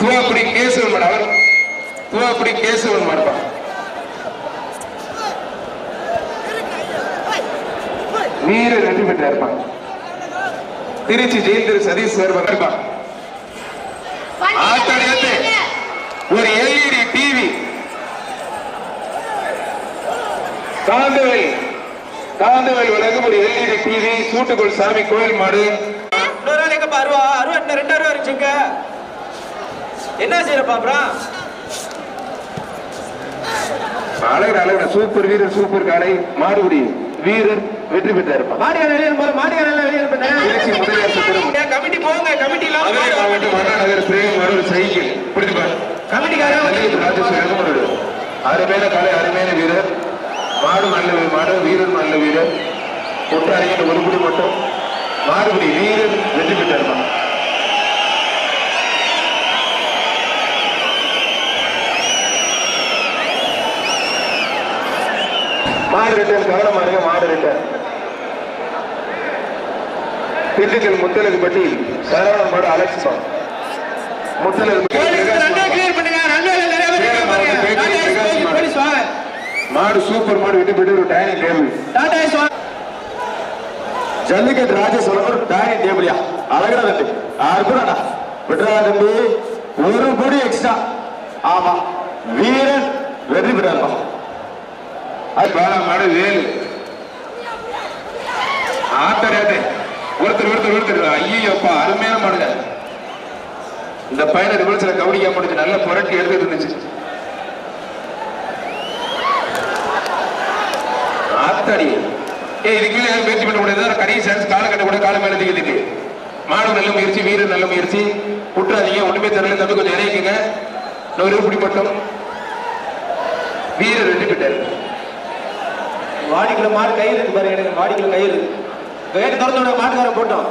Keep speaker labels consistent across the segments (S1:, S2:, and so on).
S1: Thuvakudi Kesavan madam. அவர் துவாக்குடி கேசவன் நீர் ரெண்டு பேட்டர் இருப்பான் திருச்சி ஜெயந்திர சதீஷ் சார் இருப்பான் ஆத்தடியத்து ஒரு எல்இடி டிவி. காந்தவேல் காந்தவேல் வழங்கும் ஒரு எல்இடி டிவி. சூட்டுக்குள் சாமி கோயில் மாடு.
S2: இன்னொரு நாள் அருவா ரெண்டு அருவா இருந்துச்சுங்க என்ன செய்யறப்பா அப்புறம்
S1: அழகர் அழகர் சூப்பர் வீரர் சூப்பர் காலை மாடுபடி வீரர் வெற்றி பெற்றாருப்பா
S2: மாடியான வெளியே போற மாடியான வெளியே
S1: சுத்திரம்
S2: கமிட்டி போங்க கமிட்டி
S1: மதுரை மாவட்டம் அண்ணாநகர் பிரேம் ஒரு சைக்கிள்.
S2: கமிட்டிக்காரன்
S1: ராஜேஸ்வரர் அருமையான கலை அருமையான வீரர். மாடு நல்ல மாடு வீரர் நல்ல வீரர். கொட்டாரியின் ஒரு குடி மட்டும். மாடுபடி வீரர் வெற்றி பெற்றாருப்பா மாடு ரிட்டர்ன் கவனமா இருங்க மாடு ரிட்டர்ன் திண்டுக்கல் முத்தலகு பட்டி சரவணன் மாடு அலட்சிப்பா முத்தலகு
S2: ரெண்டே கிளியர் பண்ணுங்க ரெண்டு நிறைய பேர் இருக்காங்க பாருங்க. டாடா ஏஸ் போலீஸ், போலீஸ் வாங்க.
S1: மாடு சூப்பர் மாடு வெட்டி பெற்று ஒரு டைனிங் டேபிள். ஜல்லிக்கட்டு ராஜேஸ்வரம் ஒரு டைனிங் டேபிள்யா அழகா தம்பி அற்புதம்டா. விட்டுறா தம்பி ஒரு படி எக்ஸ்ட்ரா ஆமா வீரன் வெற்றி பெற்றாருப்பா. அது பாலா மாடு வேலு. ஆத்தரே ஒருத்தர் ஒருத்தர் ஒருத்தர். ஐயோப்பா அருமையான மாடுங்க. இந்த பையனை ரிவல்ஸ்ல கவனிக்க முடிஞ்சு நல்ல புரட்டி எடுத்துட்டு இருந்துச்சு. ஆத்தாடி. ஏய் இதுக்கு மேல யாரும் முயற்சி பண்ண முடியாது கடைசி சான்ஸ் கால கட்ட கூட காலம் மேல தூக்கிட்டு மாடு நல்ல முயற்சி வீரர் நல்ல முயற்சி. விட்டுறாதீங்க ஒண்ணுமே தெரியல. தம்பி கொஞ்சம் இறங்கிக்கங்க. நூறு பிடிப்பட்டோம் வீரர் வெற்றி பெற்றார்.
S2: வாடிக்குள்ள மாடு கயிறு இருக்கு பாருங்க எனக்கு வாடிக்குள்ள கயிறு வேட்டு திறந்து விட மாட்டுக்காரன் போட்டோம்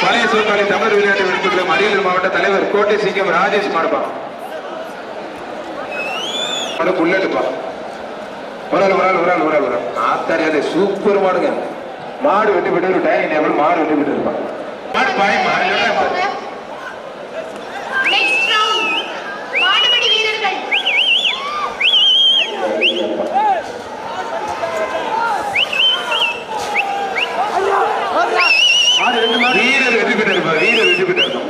S1: பழைய சூழ்நிலை தமிழ் விளையாட்டு விடுத்துள்ள அரியலூர் மாவட்ட தலைவர் கோட்டை சிங்கம் ராஜேஷ் மாடுப்பா மாடு புல்லட்டுப்பா ஒரு ஆள் ஒரு ஆள் ஒரு ஆள் ஒரு ஆள் ஒரு ஆள். ஆத்தாரி அது சூப்பர் மாடுங்க. மாடு வெட்டி விட்டு டைனிங் டேபிள் மாடு வெட்டி விட்டு இருப்பான். மாடு பாய் மாடு
S3: நெக்ஸ்ட் ரவுண்ட் மாடுபடி வீரர்கள்
S2: மாடு ரெண்டு மாடு
S1: வீரர் வெற்றி பெற்றிருப்பா வீரர் வெற்றி பெற்றிருப்பா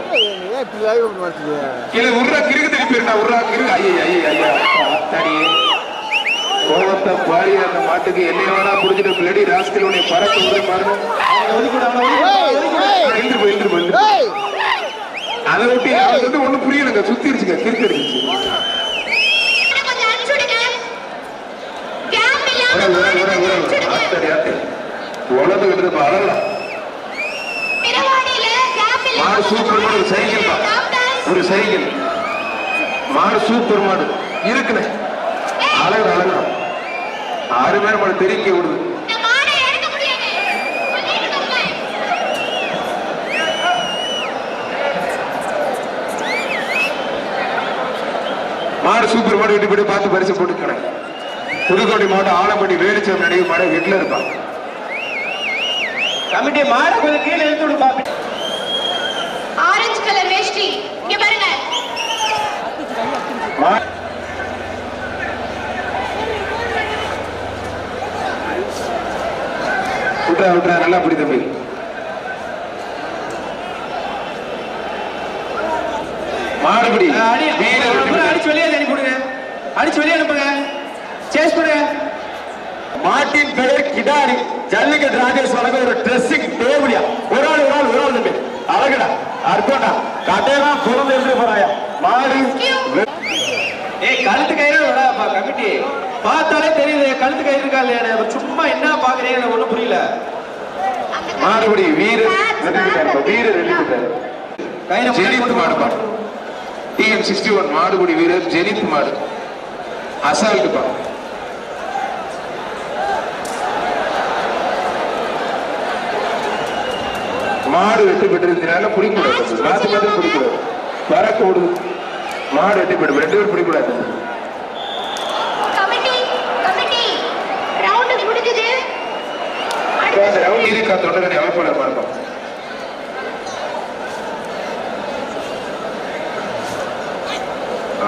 S1: இல்ல உர்ரா கிறுக்கு திருப்பி இருந்தா உர்ரா கிறுக்கு. ஐயே ஐயே ஐயா ஆத்தாடி கோவத்தை பாடி அந்த மாட்டுக்கு என்னையோட புடிச்சிட்டு பிளடி ராஸ்கல் உன்னை பறக்க விட பாருங்க எழுந்து போய் எழுந்து போய் அதை விட்டு அவனுக்கு வந்து ஒண்ணும் புரியலங்க. சுத்திருச்சுங்க கிறுக்கு அடிச்சிச்சு
S3: கொஞ்சம் அனுப்பிச்சுடுங்க
S1: மாடு சூப்பர் மாடு ஒரு சைக்கிள் தான். ஒரு சைக்கிள். மாடு சூப்பர் மாடு. இருக்குண்ணே. அழகு அழகா. ஆறு பேர் மாடு தெரிக்க விடுது
S3: மாடு
S1: சூப்பர் மாடு வெட்டி போட்டு பார்த்து பரிசு போட்டுக்கிறேன் புதுக்கோட்டை மாவட்டம் ஆலம்பட்டி வேலுச்சம் நடிகை மாடு ஹெட்ல இருப்பான்
S2: கமிட்டி மாடு கொஞ்சம் கீழே இழுத்து விடு
S1: விட்றா விட்றா நல்லா பிடி தம்பி மாடுபிடி.
S2: அடிச்சு வெளியே அனுப்பி விடுங்க அடிச்சு வெளியே அனுப்புங்க. சேஸ் பண்ணுங்க
S1: மாட்டின் பெயர் கிடாரி. ஜல்லிக்கட்டு ராஜேஷ் வழங்க ஒரு ட்ரெஸ்ஸிங் டேபிளியா. ஒரு ஆள் ஒரு ஆள் ஒரு ஆள் தம்பி. அழகுடா. அற்புதா கட்டையெல்லாம் குழந்தை இருந்து போறாயா. மாடு.
S2: ஏய் கழுத்து கயிறு கமிட்டி. பார்த்தாலே தெரியுது கழுத்து கயிறு இருக்கா இல்லையா சும்மா என்ன பாக்குறீங்க ஒண்ணும் புரியல.
S1: மாடுபடி வீரர் வீரர் ஜெனித் மாடு பாடு டிஎம் சிக்ஸ்டி ஒன் மாடுபடி வீரர் ஜெனித் மாடு அசால்ட் பா. மாடு வெட்டி பெற்றிருந்தனால பிடிக்கூடாது. மாத்தி மாத்தி பிடிக்கூடாது. விடுது மாடு வெட்டி பெற்று ரெண்டு பேரும் பிடிக்கூடாது. திமுக தொடரணி அமைப்பாளர் மண்டபம்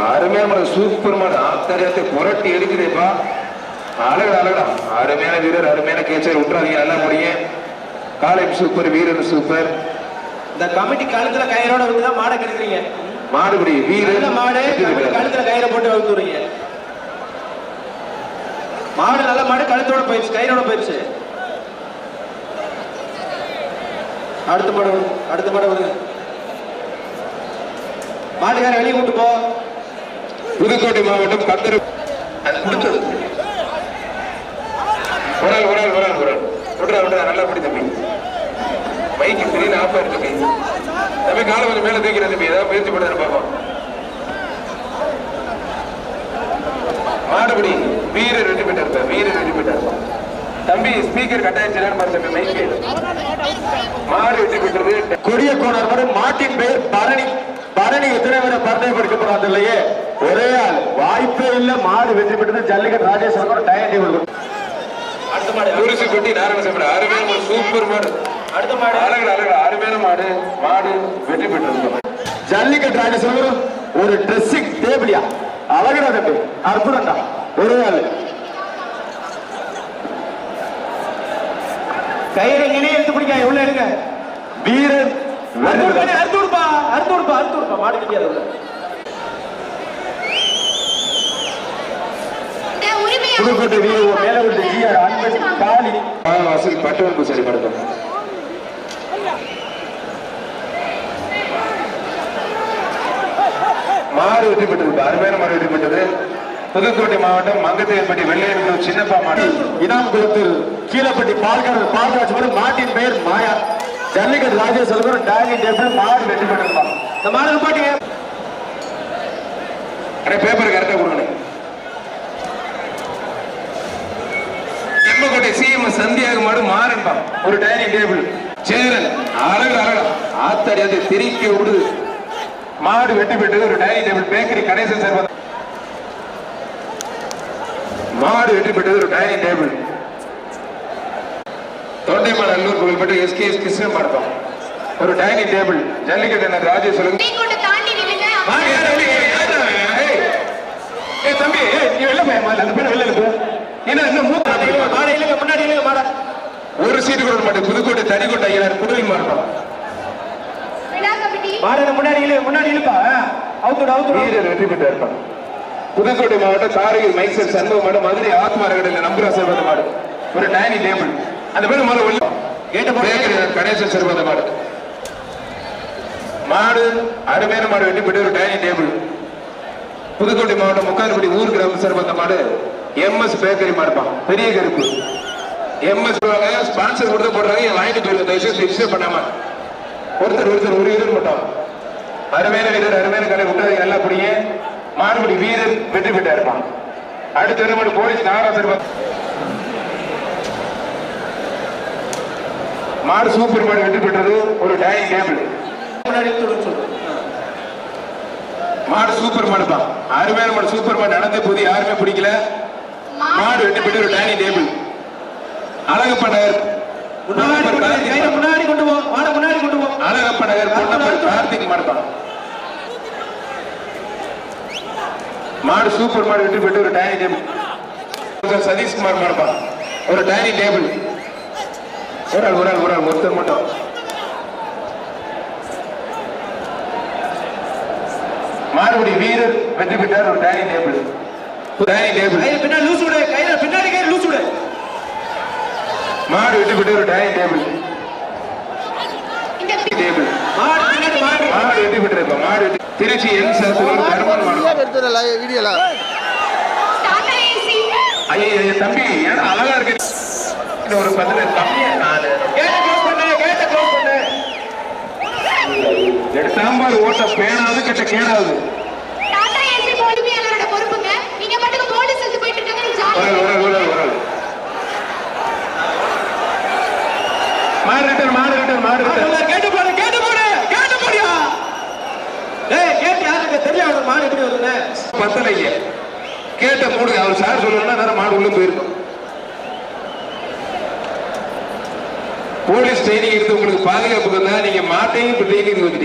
S1: அருமையான சூப்பர் மேடம் ஆத்தாரியத்தை புரட்டி எடுக்குதேப்பா அழகு அழகம் அருமையான வீரர் அருமையான கேச்சர். விட்டுறாதீங்க நல்லா முடியும் காலை சூப்பர் வீரர் சூப்பர்.
S2: இந்த கமிட்டி கழுத்துல கயிறோட வந்து தான் மாடை கெடுக்கிறீங்க.
S1: மாடுபடி வீரர்.
S2: மாடு கழுத்துல கயிறை போட்டு வகுத்துறீங்க மாடு நல்ல மாடு கழுத்தோட போயிடுச்சு கயிறோட போயிடுச்சு. அடுத்த படம் அடுத்த படம் வருங்க மாட்டுக்கார வெளியே கூட்டு போ.
S1: புதுக்கோட்டை மாவட்டம் கந்தரு முடிச்சது ஒரு ஆள் ஒரு ஆள் ஒரு ஆள் ஒரு ஆள் விட்றா விட்றா நல்லா பிடி தம்பி. மைக்கு பெரிய ஆஃபா இருக்கு தம்பி. தம்பி காலை கொஞ்சம் மேலே தூக்கிறேன் தம்பி. ஏதாவது முயற்சி பண்ணுறது பார்ப்போம். மாடுபடி. வீரர் வெற்றி பெற்றார் வீரர் வெற்றி பெற்றார். தம்பி ஸ்பீக்கர் கட்டாயிடுச்சு பாரு
S4: கொடிய கோணர் மாட்டின் பெயர் பரணி. பரணி எத்தனை பேரை பரணைப்படுத்த போறாங்க இல்லையே ஒரே ஆள். வாய்ப்பே இல்ல. மாடு வெற்றி பெற்றது ஜல்லிக்கட்டு ராஜேஸ்வரன் டைம் டேபிள்
S2: அடுத்த மாடு.
S1: துரிசு கொட்டி நாராயணசாமி அருமையான ஒரு சூப்பர் மாடு.
S2: அடுத்த மாடு.
S1: அழகு அழகு அருமையான மாடு. மாடு வெற்றி பெற்றது
S4: ஜல்லிக்கட்டு ராஜேஸ்வரன் ஒரு ட்ரெஸ்ஸிங் டேபிளியா அழகுடா தம்பி அற்புதம்டா. ஒரே ஆள்.
S2: கயிறு இங்கே எடுத்து பிடிக்க உள்ள எடுங்க.
S4: வீரர்
S2: அறுத்து விடுப்பா, அறுத்து விடுப்பா அறுத்து விடுப்பா அறுத்து விடுப்பா மாடு கிடையாது உள்ள
S4: புதுக்கோட்டை வீரர் மேல விட்டு ஜிஆர் அன்பன் காளி
S1: வாசல் பட்டுவன் பூசாரி படத்தம் மாடு வெற்றி பெற்றது அருமையான மாடு வெற்றி பெற்றது. புதுக்கோட்டை மாவட்டம் மங்கத்தேன்பட்டி வெள்ளையன்பட்டி சின்னப்பா மாடு.
S4: இனாம் குளத்தில் கீழப்பட்டி பால்காரர் பால்காட்சி மாதிரி மாட்டின் பெயர் மாயா. ஜல்லிக்கட்டு ராஜேஸ்வரம் டைனிங் டேபிள் மாடு வெற்றி பெற்றிருப்பாங்க
S2: இந்த மாடு நிப்பாட்டிங்க
S1: அடே பேப்பர் கரெக்டாக கொடுங்க எம்மக்கோட்டை சிஎம் சந்தியாக மாடு மாறன்பா ஒரு டைனிங் டேபிள். சேரன் அழகு அழகா அது திரிக்க விடுது. மாடு வெட்டி பெற்றது ஒரு dining table bakery Ganesan sir மாடு வெற்றி பெற்றது ஒரு டைனிங் டேபிள். தொண்டைமான் அல்லூர் புகழ்பெற்ற எஸ்கேஎஸ் கிருஷ்ணன் பார்ப்போம் ஒரு டைனிங் டேபிள். ஜல்லிக்கட்டு என்ன ராஜேஷ் தம்பி, ஏய், ஏய், ஏய், தம்பி, ஏய், நீ வெளில போய், அந்த பேரை வெளில. என்ன, இன்னும் மூத்த?
S2: மாடு இல்லைங்க முன்னாடி இல்லைங்க மாடா.
S1: ஒரு சீட்டு கூட மாட்டேன் புதுக்கோட்டை தனிக்கோட்டை ஐயனார் புதுவில் மாறும்
S3: விடா கமிட்டி
S2: மாடு முன்னாடி இல்லை முன்னாடி இழுப்பா அவுத்துடு அவுத்துடு.
S1: வெற்றி பெற்று இருப்பான் புதுக்கோட்டை மாவட்டம் காரையில் மைசூர் சண்முக மாடு மதுரை ஆத்மாரகடையில் நம்புரா சேர்வந்த மாடு. ஒரு டைனிங் டேபிள் அந்த பேர் முதல்ல உள்ள.
S2: கேட்ட
S1: கணேசன் மாடு. மாடு அருமையான மாடு வெட்டி பெற்று ஒரு டைனிங் டேபிள் புதுக்கோட்டை மாவட்டம் முக்கால்படி ஊர் கிராம சேர்வந்த மாடு. எம்எஸ் பேக்கரி மாடுப்பான் பெரிய கருப்பு. எம்எஸ் ஸ்பான்சர் கொடுத்து போடுறாங்க. என் வாங்கிட்டு போயிருந்த விஷயம் ரிஜிஸ்டர் பண்ணாம. ஒருத்தர் ஒருத்தர் ஒரு வீரர் மட்டும். அருமையான வீரர் அருமையான கடை விட்டு எல்லாம் பிடிங்க மாறுபடி வீரர் வெற்றி பெற்றா இருப்பான் அடுத்த வருமாடு போலீஸ் நாகராசர் மாடு சூப்பர் மாடு வெற்றி பெற்றது ஒரு டைனிங் டேபிள் மாடு சூப்பர் மாடு தான். அருமையான மாடு சூப்பர் மாடு நடந்த போது யாருமே பிடிக்கல. மாடு வெட்டி பெற்று ஒரு டைனிங் டேபிள். அழகப்ப நகர்
S2: முன்னாடி கொண்டு போ மாடை முன்னாடி கொண்டு போ
S1: அழகப்ப நகர் பொன்னப்பர் கார்த்திக் மாடு தான் மாடு சூப்பர் மாடு வெற்றி பெற்று ஒரு டைனிங் டேபிள் சதீஷ்குமார் மாடுப்பா ஒரு டைனிங் டேபிள் ஒரு ஆள் ஒரு ஆள் ஒரு ஆள். ஒருத்தர் மட்டும். மாறுபடி வீரர் வெற்றி பெற்றார். ஒரு டைனிங் டேபிள் டைனிங் டேபிள்
S2: பின்னாடி லூசு விடு கையில பின்னாடி கையில லூசு விடு.
S1: மாடு வெற்றி பெற்ற ஒரு டைனிங் டேபிள்
S3: இந்த
S1: டேபிள்
S2: மாடு பின்னாடி மாடு
S1: வெற்றி பெற்றிருக்கோம் மாடு திருச்சி என் சாத்தூர் தர்மன் மாடு
S5: வீடியோல.
S3: டாடா ஏசி
S1: ஐயா தம்பி ஏன்னா அழகா இருக்கு? இது ஒரு நாலு
S2: க்ளோஸ் பண்ணு
S1: எடுத்தாம்பாரு ஓட்ட பேனாவது கிட்ட கேடாது
S3: டாடா ஏசி உரிமையாளரோட பொறுப்புங்க. நீங்க மட்டும் போலீஸ் வந்து போயிட்டு இருக்காங்க நீங்க
S1: ஒரு ஆள், ஒரு ஆள், ஒரு ஆள், ஒரு ஆள். மாடு ரிட்டர் மாடு ரிட்டர் மாடு ரிட்டர்
S2: கேட்டு போடு கேட்டு போடு கேட்டு போடியா ஏய் கேட்டு யாருக்கு தெரியும் அவனுக்கு மாடு எப்படி வருதுன்னு
S1: பத்தலைங்க. கேட்ட மூடு அவர் சார் சொல்லணும்னா நேரம் மாடு உள்ள போயிருக்கும். போலீஸ் ட்ரைனிங் இருந்து உங்களுக்கு பாதுகாப்புக்கு தான் நீங்க மாட்டையும் இப்ப ட்ரைனிங்
S3: தான்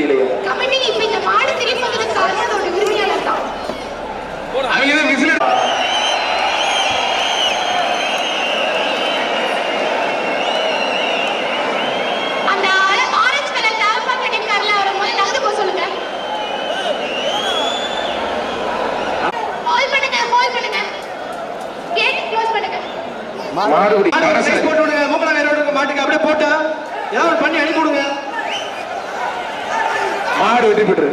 S1: அவங்க தான். விசில்
S3: அந்த ஆரஞ்சு கலர் டாப்பா கட்டிருக்காருல அவரை முதல்ல நகர்ந்து போக சொல்லுங்க ஹோல்ட் பண்ணுங்க ஹோல்ட் பண்ணுங்க கேட் க்ளோஸ் பண்ணுங்க
S1: மாடுபிடி.
S2: சைஸ் போட்டு விடுங்க மூக்கல வேற விடுங்க மாட்டுக்கு அப்படியே போட்டா ஏதாவது பண்ணி அனுப்பி விடுங்க
S1: மாடு வெற்றி பெற்று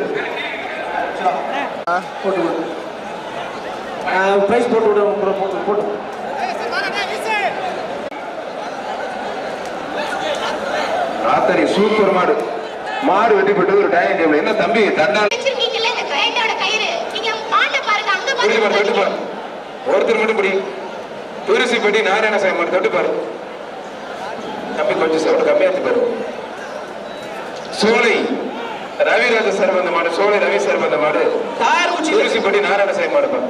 S2: போட்டு விடு ப்ரைஸ் போட்டு விடு அப்புறம் போட்டு போட்டு
S1: ஆத்தரி சூப்பர் மாடு மாடு வெற்றி பெற்றது ஒரு டைனிங் டேபிள் என்ன தம்பி தண்டால் ஒருத்தர் மட்டும் பிடி துரிசி பெட்டி நாராயண சாமி மட்டும் தொட்டு பாரு. தம்பி கொஞ்சம் சவுண்ட் கம்மியாச்சு பாரு. சோலை. ரவிராஜ சார் வந்த மாடு சோலை ரவி சார் வந்த மாடு நாராயண சாமி மாடு பாரு.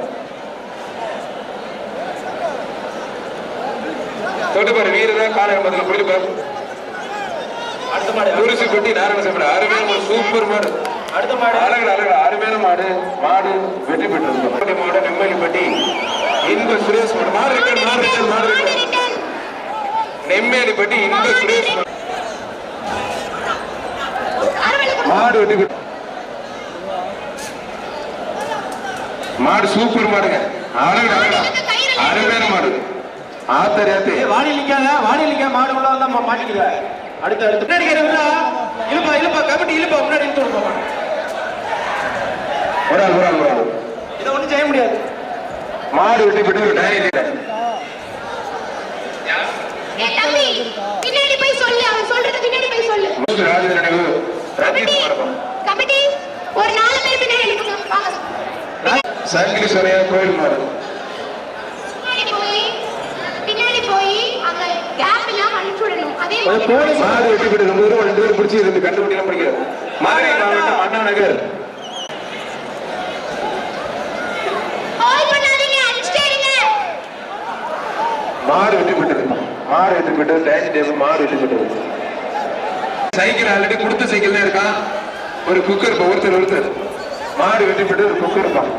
S1: தொட்டு பாரு வீரரா காலையில் முதல்ல புரியுது பாரு.
S2: அடுத்த மாடு.
S1: துரிசி பெட்டி நாராயண சாமி மாடு அருமையான சூப்பர் மாடு.
S2: அடுத்த மாடு.
S1: அழகு அழகு அருமையான மாடு. மாடு வெற்றி பெற்றது மாடு நெம்மலி பட்டி இன்ப சுரேஷ் மாடு. மாடு இருக்கு மாடு இருக்கு மாடு
S3: ரிட்டர்ன்
S1: நெம்மேலி பட்டி இன்ப சுரேஷ் மாடு. வெற்றி பெற்று மாடு சூப்பர் மாடுங்க. அழகு அழகு அருமையான மாடு. ஆத்தரி ஆத்தி
S2: ஏய், வாடி நிக்காத வாடி நிக்க மாடு உள்ள வந்தா மா- மாட்டிக்குத அடுத்து. அடுத்து விடுறா இழுப்பா இழுப்பா. கமிட்டி இழுப்பா. முன்னாடி இழுத்து விடுப்பா
S1: ஒரு ஆள் ஒரு ஆள் ஒரு ஆள்
S2: இதை ஒண்ணும் செய்ய முடியாது.
S1: மாடு வெற்றி பெற்று ஒரு
S3: தம்பி பின்னாடி போய் சொல்லு அவன் சொல்றத பின்னாடி போய் சொல்லு.
S1: மூன்று ராஜேந்திர நினைவு ரஞ்சித்
S3: கமிட்டி ஒரு நாலு பேர் பின்னாடி இழுக்கணும் வாங்க.
S1: சங்கிலி சொரையா கோயில்
S3: மாதிரி
S2: போலீஸ்
S1: மாடு வெட்டி போட்டு ரொம்ப தூரம் ரெண்டு பேரும் பிடிச்சி இருந்து கண்டுபிடிக்கலாம் படிக்கிறது மதுரை மாவட்டம் அண்ணா நகர். மாடு வெட்டி போட்டது. மாடு வெட்டி போட்டது டைனிங் டேபிள் மாடு வெட்டி போட்டது. சைக்கிள் ஆல்ரெடி கொடுத்த சைக்கிள் தான் இருக்கான் ஒரு குக்கர் ஒருத்தர் ஒருத்தர். மாடு வெட்டி போட்டு ஒரு குக்கர் இருப்பான்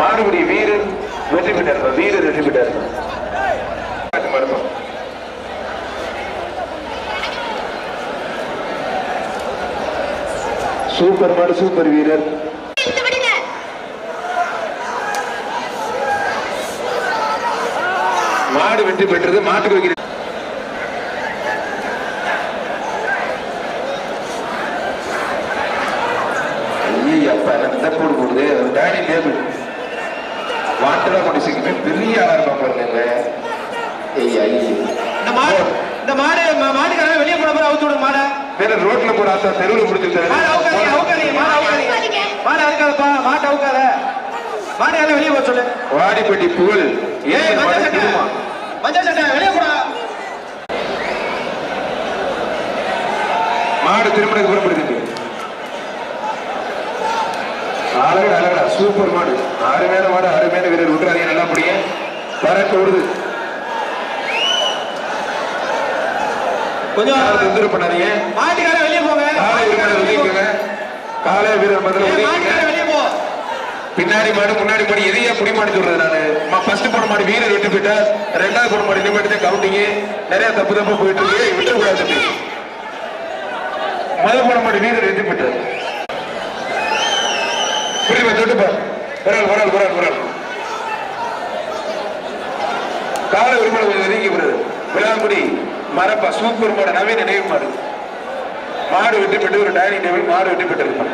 S1: மாடுபடி வீரர் வெற்றி பெற்றார் வீரர் வெற்றி பெற்றார். சூப்பர் மாடு சூப்பர் வீரர். மாடு வெற்றி பெற்றது மாட்டுக்கு வைக்கிற ஐயப்பா என்ன போடு போடுது ஒரு டைனிங் டேபிள் வாட்டரா கொண்டு சிக்கிட்டு பெரிய ஆளா இருப்பான் பாருங்க ஐயா ஐயா
S2: இந்த மாடு இந்த மாடு மா- மாட்டுக்காரங்க வெளியே போன பிறகு அவுத்து விடுங்க மாடை
S1: வேற ரோட்ல ஆத்தா. தெருவில் முடிச்சு
S2: மாடு அவுக்காதீங்க அவுக்காதீங்க மாடு அவுக்காதீங்க. மாடு அவுக்காதப்பா மாட்டை அவுக்காத. மாடு எல்லாம் வெளியே போக சொல்லு.
S1: வாடிப்பட்டி புகழ்.
S2: ஏய்
S1: ஏன்
S2: மஞ்சள்
S1: மாடு
S2: சட்டை. மஞ்சள் சட்டை வெளியே போடா.
S1: மாடு திருமணத்துக்கு புறப்படுது அழகடா அழகடா. சூப்பர் மாடு. அருமையான மாடு அருமையான வீரர். விட்டுறாதீங்க நல்லா முடிய பறக்க விடுது
S2: கொஞ்சம்
S1: தொந்தரவு பண்ணாதீங்க
S2: மாட்டுக்காரங்க வெளியே போங்க.
S1: காலை வீரர் ஒதுக்கிக்கோங்க காலை வீரர் பதில்
S2: மாட்டுக்காரங்க வெளியே போ.
S1: பின்னாடி மாடு முன்னாடி மாடு எதையா புடி மாடு சொல்றது நானு? ஃபர்ஸ்ட் போன மாடு வீரர் விட்டு போயிட்டா ரெண்டாவது போன மாடு இனிமேட்டு தான் கவுண்டிங்க நிறைய தப்பு தப்பா போயிட்டு இருக்கு. விட்டுக்கூடாது தம்பி. முதல் போன மாடு வீரர் வெற்றி பெற்றார். புரியுமா தொட்டு பார். ஒரு ஆள் ஒரு ஆள் ஒரு ஆள் ஒரு ஆள். காலை உரிமை ஒதுக்கி விடுறது விழாங்குடி மரப்பா சூப்பர் மாடு நவீன நினைவு மாடு. மாடு வெற்றி பெற்று ஒரு டைனிங் டேபிள் மாடு வெற்றி பெற்றிருப்பான்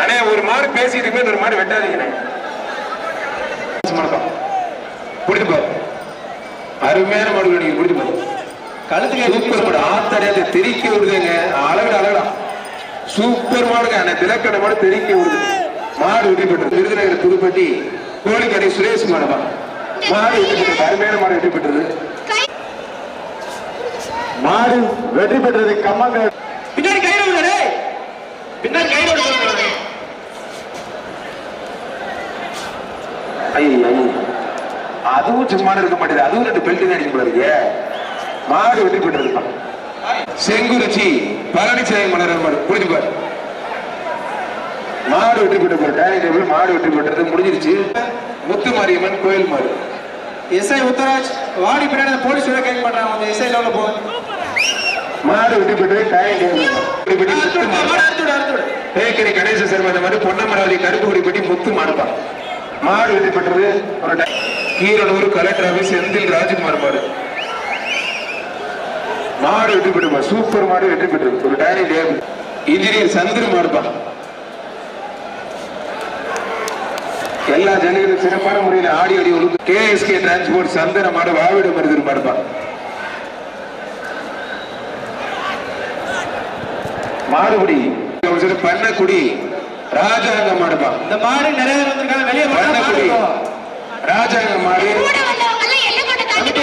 S1: அண்ணே ஒரு மாடு பேசிட்டு இருக்கு ஒரு மாடு வெட்டாதீங்கண்ணே. குடித்து பாரு அருமையான மாடு நீங்க குடித்து பாரு
S2: கழுத்துக்கு
S1: சூப்பர் மாடு ஆத்தடையாத தெறிக்க விடுதுங்க. அழகடா அழகடா. சூப்பர் மாடுங்க அண்ணே. திலக்கடை மாடு தெறிக்க விடுது. மாடு வெற்றி பெற்றது விருதுநகர் புதுப்பட்டி கோழிக்கடை சுரேஷ் மாடுமா. மாடு வெற்றி பெற்றது அருமையான மாடு வெற்றி பெற்றது.
S4: மாடு வெற்றி பெற்றது கம்மங்க
S2: பின்னாடி டேய். பின்னாடி விடுங்க
S1: ஐயா அதுவும் சும்மா இருக்க மாட்டேது அதுவும் ரெண்டு பெல்ட் அடிக்க கூடாது மாடு வெற்றி பெற்றிருப்பான் செங்குறிச்சி பழனிசாமி மலர் மாடு. புரிஞ்சு பாரு மாடு வெற்றி பெற்ற டைனிங் டேபிள் மாடு வெற்றி பெற்றது முடிஞ்சிருச்சு. முத்து மாரியம்மன் கோயில் மாடு.
S2: எஸ்ஐ உத்தராஜ் வாடி பின்னாடி போலீஸ் வேற கேட்க மாட்டாங்க எஸ்ஐ லெவலில் போகும்
S1: மாடு மாடு.
S2: அடுத்து அடுத்து
S1: பேக்கரி கணேச சர்மா இந்த மாதிரி பொன்னமராவதி கருப்பு குடிப்பட்டி முத்து மாடுப்பா. மாடு வெற்றி பெற்றது ஒரு கீரனூர் கலெக்டர் ஆபீஸ் செந்தில் ராஜ்குமார் மாடு. மாடு வெற்றி பெற்றுமா சூப்பர் மாடு வெற்றி பெற்றது ஒரு டைனிங் டேபிள் இன்ஜினியர் சந்திர மாடுப்பா. எல்லா ஜனங்களும் சிறப்பான முறையில் ஆடி ஆடி ஒழுங்கு. கேஎஸ்கே டிரான்ஸ்போர்ட் சந்தன மாடு வாவிட மருதூர் மாடுப்பா மாடுபடி. பண்ணக்குடி. ராஜாங்க மாடுப்பா.
S2: இந்த மாடு நிறைய வந்திருக்காங்க. வெளியே
S1: பண்ணக்குடி. ராஜாங்க மாடு.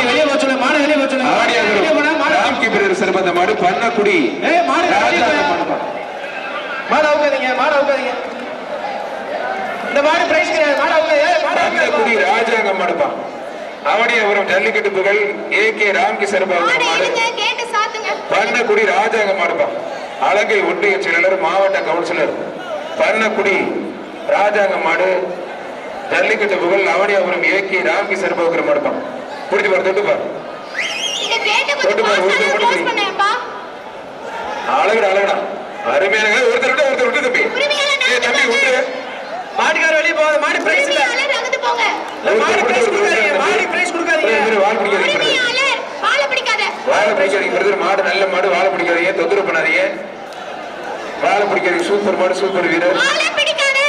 S2: வெளியே சொல்லு மாடு வெளியே
S1: ஆடியாகரம்
S2: மாடு
S1: ராம் கீப்பர் சிறப்பந்த மாடு பண்ணக்குடி.
S2: ஏய் மாடு மாடு அவுக்காதீங்க மாடு அவுக்காதீங்க. இந்த மாடு பிரைஸ்
S1: ராஜாங்க மாடுப்பா அவனியாபுரம் ஜல்லிக்கட்டு புகழ் ஏ கே பண்ணக்குடி ராஜாங்க மாடுப்பா அலங்கை ஒன்றிய செயலர் மாவட்ட கவுன்சிலர். பண்ணக்குடி ராஜாங்க மாடு ஜல்லிக்கட்டு புகழ் அவனியாபுரம் ஏ கே ராம்கி சிறப்பாக மாடுப்பா புரிஞ்சு பாரு தொட்டு பாரு. தொட்டு பாரு, ஒருத்தர் அழகுடா அழகுடா. அருமையான ஒருத்தர் விட்டு ஒருத்தர் விட்டு தம்பி. தம்பி விட்டு
S2: மாட்டுக்கார வெளியே போகாத மாடு பிரைஸ் இல்ல.
S3: அகத்து போங்க.
S2: மாடு பிரைஸ் கொடுக்காதீங்க மாடு பிரைஸ் கொடுக்காதீங்க.
S1: இவரு வால் பிடிக்காதீங்க.
S3: உரிமையாளர் வாழை பிடிக்காத.
S1: வாழை பிடிக்காதீங்க brother. மாடு நல்ல மாடு வாழை பிடிக்காதீங்க. தொந்தரவு பண்ணாதீங்க? வாழை பிடிக்காதீங்க சூப்பர் மாடு சூப்பர் வீரர்.
S3: வாழை பிடிக்காத.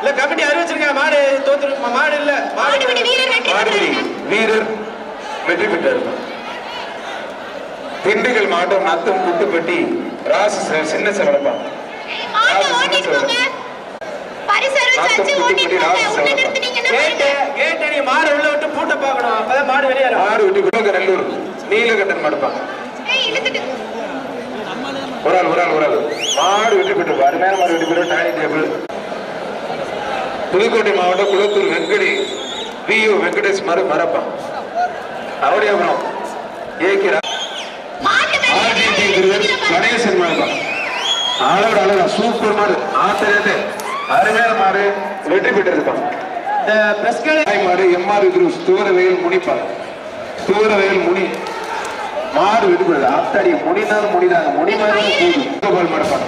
S2: இல்ல கமிட்டி அறிவிச்சிருக்காங்க மாடு தோத்துரு மாடு இல்ல மாடு
S3: மாடுபிடி வீரர் வெற்றி
S1: பெற்றார். திண்டுக்கல் மாவட்டம் நத்தம் குட்டுப்பட்டி ராசு சின்ன சவரப்பா
S3: ஓட்டிட்டு போங்க.
S2: மாடு உள்ள விட்டு பூட்ட பார்க்கணும். அப்பதான் மாடு வெளியே வரும்.
S1: மாடு வெட்டி குடங்க நல்லூர் நீலகண்டன்
S3: ஏய் இழுத்துட்டு.
S1: ஒரு ஆள் ஒரு ஆள் ஒரு ஆள். மாடு அருமையான மாடு பெற்று டைனிங் டேபிள் புதுக்கோட்டை மாவட்டம் குளத்தூர் வெங்கடி. வியூ வெங்கடேஷ் மறு மரப்பா அவடியாபுரம். ஏகே
S3: மாட்டு
S1: ஆர்ஜிடி
S3: மேல
S1: விருது கணேசன் மாடுப்பா அழகு அழகா சூப்பர் மாடு. ஆத்திரத்து அருமையான மாடு வெற்றி பெற்றிருப்பான்
S2: இந்த பிரஸ் கடை
S1: தாய் மாடு எம்ஆர் குரூஸ் தூரவேல் முனிப்பா தூரவேல் முனி. மாடு வெற்றி பெறுது. ஆத்தாடி முனிதான் முனிதாங்க முனி மாதிரி போகுது கோபால் மாடுப்பா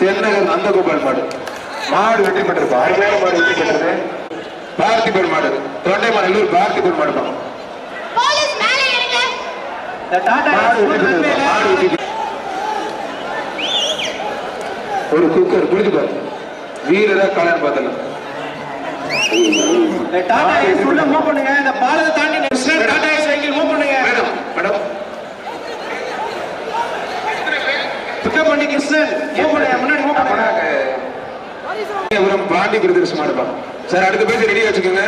S1: தென்னகர் நந்தகோபால் மாடு. மாடு வெற்றி பெற்றிருப்பா. அருமையான மாடு வெற்றி பெற்றது. மாடு. பார்த்திபன் மாடுப்பா
S3: போலீஸ் மேல ஏறுங்க
S2: இந்த டாடா
S1: மாடு மாடு பெற்று- ஒரு குக்கர் புரிஞ்சு பாரு வீரரா காலன்னு பார்த்தலாம்
S2: டாடா ஏஸ் உள்ள மூவ் பண்ணுங்க. இந்த பாலத்தை தாண்டி next Tata Ace vehicle move பண்ணுங்க.
S1: Madam madam.
S2: துக்கப்பண்டி கிருஷ்ணன் மூவ் பண்ணுங்க முன்னாடி மூவ் பண்ணுங்க.
S1: பாண்டி பிரதர்ஸ் மாடுப்பா சார் அடுத்த பேஜ் ரெடியா வச்சுக்கோங்க.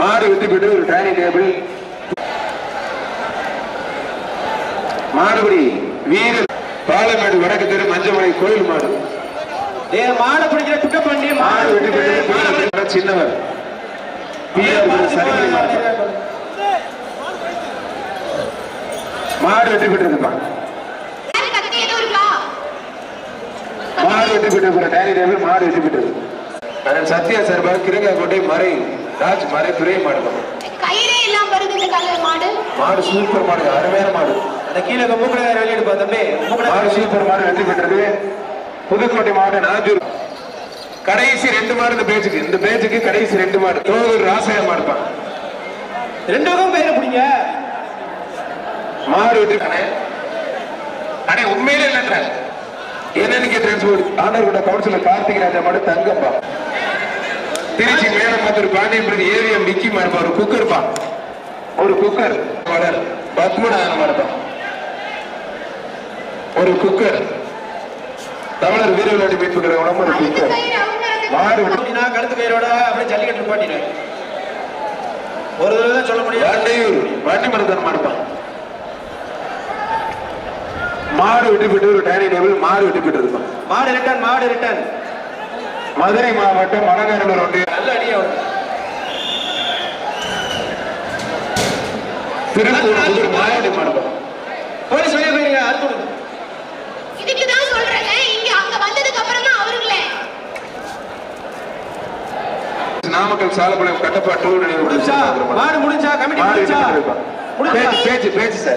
S1: மாடு வெற்றி பெற்று ஒரு டைனிங் டேபிள் மாடுபடி வீரர் பாலமேடு வடக்கு தெரு மஞ்சமலை கோயில் மாடு.
S2: மாடு பிடிக்கிற
S1: வெற்றி பெற்று
S2: மாடு
S1: வீரர் சின்னவர். மாடு
S3: எதுவும் இருக்கா?
S1: மாடு பெற்று ஒரு டைனிங் டேபிள் மாடு அண்ணன் சத்யா சார்பாக கிருங்காக்கோட்டை மறை ராஜ் மறை துறை மாடு
S3: மாடு.
S1: மாடு சூப்பர் மாடு அருமையான மாடு.
S2: அந்த கீழே மூக்கட வெளியிடுப்பா தம்பி. மூக்கட
S1: மாடு சூப்பர் மாடு வெற்றி பெற்றது புதுக்கோட்டை மாவட்டம் நாஜூர் கடைசி ரெண்டு மாடு இந்த பேச்சுக்கு இந்த பேச்சுக்கு கடைசி ரெண்டு மாடு. தோகூர் ராசாய மாடுப்பா
S2: ரெண்டு பக்கம் கயிறு பிடிங்க.
S1: மாடு அண்ணே அண்ணே உண்மையிலே இல்லைன்ற என்னன்னு டிரான்ஸ்போர்ட் ஆண்டர்கோட கவுன்சிலர் கார்த்திக் ராஜா மாடு தங்கப்பா. திருச்சி மேலமத்தூர் பாண்டியபுரம் ஏவிஎம் விக்கி மாடுப்பா ஒரு குக்கர்ப்பா ஒரு குக்கர். வளர் பத்மநாதன் மாடுப்பா ஒரு குக்கர். தமிழர் வீர விளையாட்டு மீட்புகிற உடம்பு மாடு
S2: அப்படின்னா கழுத்து கயிறோட அப்படியே ஜல்லிக்கட்டு நிப்பாட்டிடுவேன் ஒரு தடவை தான் சொல்ல முடியும்
S1: வண்டையூர் வண்டி மருந்தன் மாடுப்பான் மாடு வெற்றி பெற்று ஒரு டைனிங் டேபிள் மாடு வெற்றி பெற்று இருப்பான்.
S2: மாடு ரிட்டர்ன் மாடு ரிட்டர்ன்
S1: மதுரை மாவட்டம் மணநகரில் ஒன்றிய
S2: நல்ல அடியா
S1: திருப்பூர் புதூர் மாயாவடி மாடுப்பா.
S2: போலீஸ் வெளியே போயிருங்க அடுத்து
S1: நாமக்கல் சாலப்பாளையம் கட்டப்பா டூ நினைவு
S2: மாடு முடிஞ்சா? கமிட்டி. முடிஞ்சா?
S1: பேச்சு பேச்சு பேச்சு சார்.